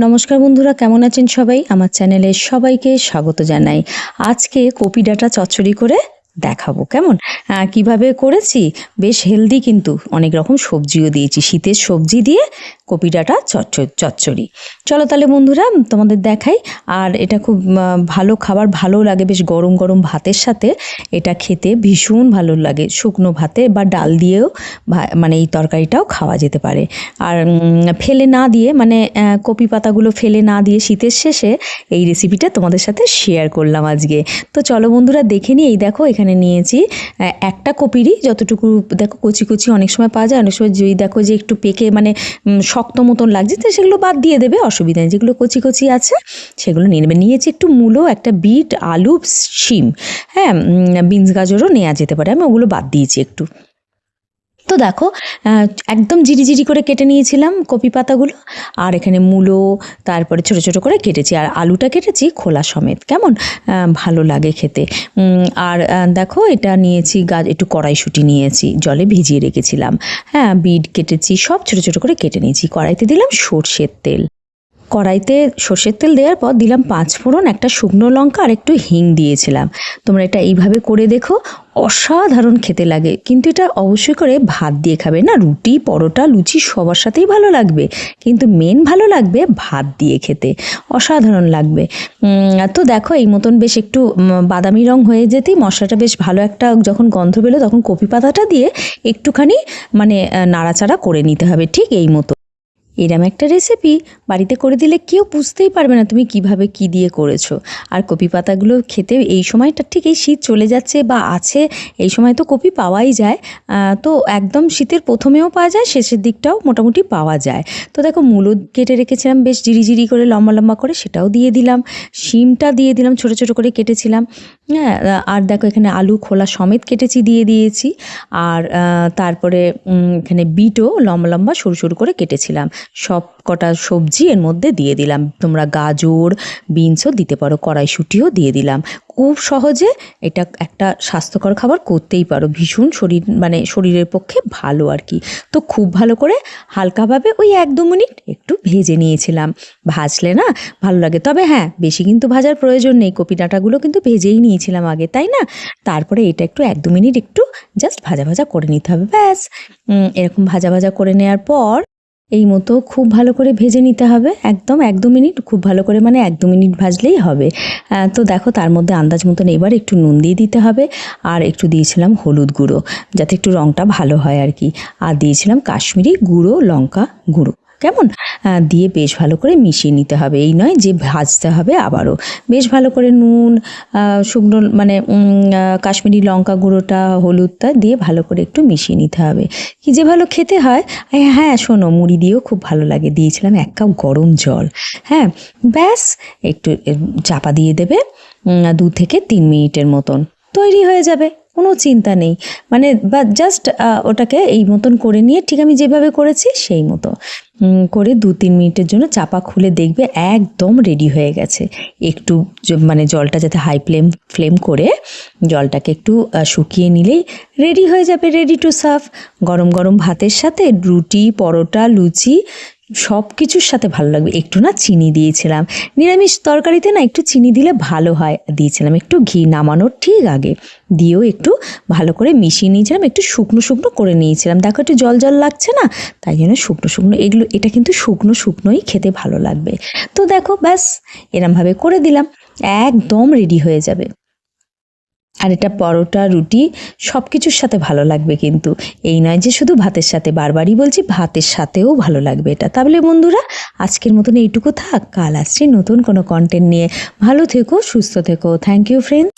নমস্কার বন্ধুরা, কেমন আছেন সবাই? আমার চ্যানেলে সবাইকে স্বাগত জানাই। আজকে কপি ডাটা চচ্চড়ি করে দেখাবো, কেমন? কীভাবে করেছি? বেশ হেলদি কিন্তু, অনেক রকম সবজিও দিয়েছি। শীতের সবজি দিয়ে কপি ডাটা চচ্চ- চচ্চড়ি। চলো তাহলে বন্ধুরা, তোমাদের দেখাই। আর এটা খুব ভালো খাবার, ভালো লাগে, বেশ গরম গরম ভাতের সাথে। এটা খেতে ভীষণ ভালো লাগে। শুকনো ভাতে বা ডাল দিয়েও মানে এই তরকারিটাও খাওয়া যেতে পারে। আর ফেলে না দিয়ে মানে কপি পাতাগুলো ফেলে না দিয়ে শীতের শেষে এই রেসিপিটা তোমাদের সাথে শেয়ার করলাম আজকে। তো চলো বন্ধুরা, দেখে নিই। এই দেখো, এখানে নিয়েছি। একটা কপিরই যতটুকু দেখো কচি কচি অনেক সময় পাওয়া যায়, অনেক সময় যদি দেখো যে একটু পেকে মানে শক্ত মতন লাগছে, তো সেগুলো বাদ দিয়ে দেবে, অসুবিধা নেই। যেগুলো কচি কচি আছে, সেগুলো নিয়ে নেবে। নিয়েছি একটু মূলো, একটা বিট, আলু শিম হ্যাঁ বিনস গাজরও নেওয়া যেতে পারে। আমি ওগুলো বাদ দিয়েছি একটু। তো দেখো একদম জিরি করে কেটে নিয়েছিলাম কপি পাতাগুলো, আর এখানে মূলো, তারপরে ছোট ছোট করে কেটেছি, আর আলুটা কেটেছি খোলা সমেত, কেমন? ভালো লাগে খেতে। আর দেখো এটা নিয়েছি গাছ একটু কড়াইশুঁটি নিয়েছি, জলে ভিজিয়ে রেখেছিলাম। হ্যাঁ বিট কেটেছি, সব ছোট ছোট করে কেটে নিয়েছি, কড়াইতে দিলাম সর্ষের তেল। কড়াইতে সর্ষের তেল দেওয়ার পর দিলাম পাঁচ ফোড়ন, একটা শুকনো লঙ্কা আর একটু হিং দিয়েছিলাম। তোমরা এটা এইভাবে করে দেখো, অসাধারণ খেতে লাগে। কিন্তু এটা অবশ্যই করে ভাত দিয়ে খাবে না, রুটি, পরোটা, লুচি সবার সাথেই ভালো লাগবে। কিন্তু মেন ভালো লাগবে ভাত দিয়ে খেতে, অসাধারণ লাগবে। তো দেখো এই মতন বেশ একটু বাদামি রং হয়ে যেতেই মশলাটা বেশ ভালো একটা যখন গন্ধ পেল তখন কপি পাতাটা দিয়ে একটুখানি মানে নাড়াচাড়া করে নিতে হবে ঠিক এই মতো। এরম একটা রেসিপি বাড়িতে করে দিলে কেউ বুঝতেই পারবে না তুমি কীভাবে কি দিয়ে করেছ। আর কপি পাতাগুলো খেতে এই সময়টা ঠিক এই শীত চলে যাচ্ছে বা আছে, এই সময় তো কপি পাওয়াই যায়। তো একদম শীতের প্রথমেও পাওয়া যায়, শেষের দিকটাও মোটামুটি পাওয়া যায়। তো দেখো মূলো কেটে রেখেছিলাম, বেশ জিরি জিরি করে লম্বা লম্বা করে সেটাও দিয়ে দিলাম। শিমটা দিয়ে দিলাম, ছোট ছোট করে কেটেছিলাম। হ্যাঁ আর দেখো এখানে আলু খোলা সমেত কেটেছি, দিয়ে দিয়েছি। আর তারপরে এখানে বিটও লম্বা লম্বা সরু সরু করে কেটেছিলাম। সব কটা সবজি এর মধ্যে দিয়ে দিলাম। তোমরা গাজর, বিনসও দিতে পারো, কড়াইশুঁটিও দিয়ে দিলাম। খুব সহজে এটা একটা স্বাস্থ্যকর খাবার করতেই পারো। ভীষণ শরীর মানে শরীরের পক্ষে ভালো আর কি। তো খুব ভালো করে হালকাভাবে ওই এক দু মিনিট একটু ভেজে নিয়েছিলাম। ভাজলে না ভালো লাগে। তবে হ্যাঁ বেশি কিন্তু ভাজার প্রয়োজন নেই। কপি ডাঁটাগুলো কিন্তু ভেজেই নিয়েছিলাম আগে, তাই না? তারপরে এটা একটু এক দু মিনিট একটু জাস্ট ভাজা ভাজা করে নিতে হবে, ব্যাস। এরকম ভাজা ভাজা করে নেওয়ার পর এই মতো খুব ভালো করে ভেজে নিতে হবে। একদম, এক দু মিনিট খুব ভালো করে মানে এক দু মিনিট ভাজলেই হবে। তো দেখো তার মধ্যে আন্দাজ মতন এবার একটু নুন দিয়ে দিতে হবে আর একটু দিয়েছিলাম হলুদ গুঁড়ো, যাতে একটু রঙটা ভালো হয় আর কি। আর দিয়েছিলাম কাশ্মীরি গুঁড়ো, লঙ্কা গুঁড়ো। কেমন? দিয়ে বেশ ভালো করে মিশিয়ে নিতে হবে। এই নয় যে ভাজতে হবে আবারও। বেশ ভালো করে নুন শুকনো মানে কাশ্মীরি লঙ্কা গুঁড়োটা, হলুদটা দিয়ে ভালো করে একটু মিশিয়ে নিতে হবে। কি যে ভালো খেতে হয়। হ্যাঁ শোনো, মুড়ি দিয়েও খুব ভালো লাগে। দিয়েছিলাম এক কাপ গরম জল। হ্যাঁ ব্যাস, একটু চাপা দিয়ে দেবে দু থেকে তিন মিনিটের মতন। তৈরি হয়ে যাবে। কোনো চিন্তা নেই। মানে বা জাস্ট ওটাকে এই মতন করে নিয়ে ঠিক আমি যেভাবে করেছি সেই মতো। করে দু তিন মিনিটের জন্য চাপা খুলে দেখবে একদম রেডি হয়ে গেছে। একটু মানে জলটা যাতে হাই ফ্লেম ফ্লেম করে জলটাকে একটু শুকিয়ে নিলেই রেডি হয়ে যাবে রেডি টু সার্ভ গরম গরম ভাতের সাথে রুটি, পরোটা, লুচি সব কিছুর সাথে ভালো লাগবে। একটু না চিনি দিয়েছিলাম। নিরামিষ তরকারিতে না একটু চিনি দিলে ভালো হয়। দিয়েছিলাম একটু ঘি নামানোর ঠিক আগে। দিয়েও একটু ভালো করে মিশিয়ে নিয়েছিলাম, একটু শুকনো শুকনো করে নিয়েছিলাম। দেখো একটু জল জল লাগছে না? তাই জন্য শুকনো শুকনো। এগুলো, এটা কিন্তু শুকনো শুকনোই খেতে ভালো লাগবে। তো দেখো ব্যাস, এরমভাবে করে দিলাম। একদম রেডি হয়ে যাবে। আর এটা পরোটা, রুটি সব কিছুর সাথে ভালো লাগবে কিন্তু। এই নয় যে শুধু ভাতের সাথে, বারবারই বলছি ভাতের সাথেও ভালো লাগবে এটা। তাহলে বন্ধুরা, আজকের মতন এইটুকু থাক। কাল আসছি নতুন কোনো কন্টেন্ট নিয়ে। ভালো থেকো, সুস্থ থেকো। Thank you friend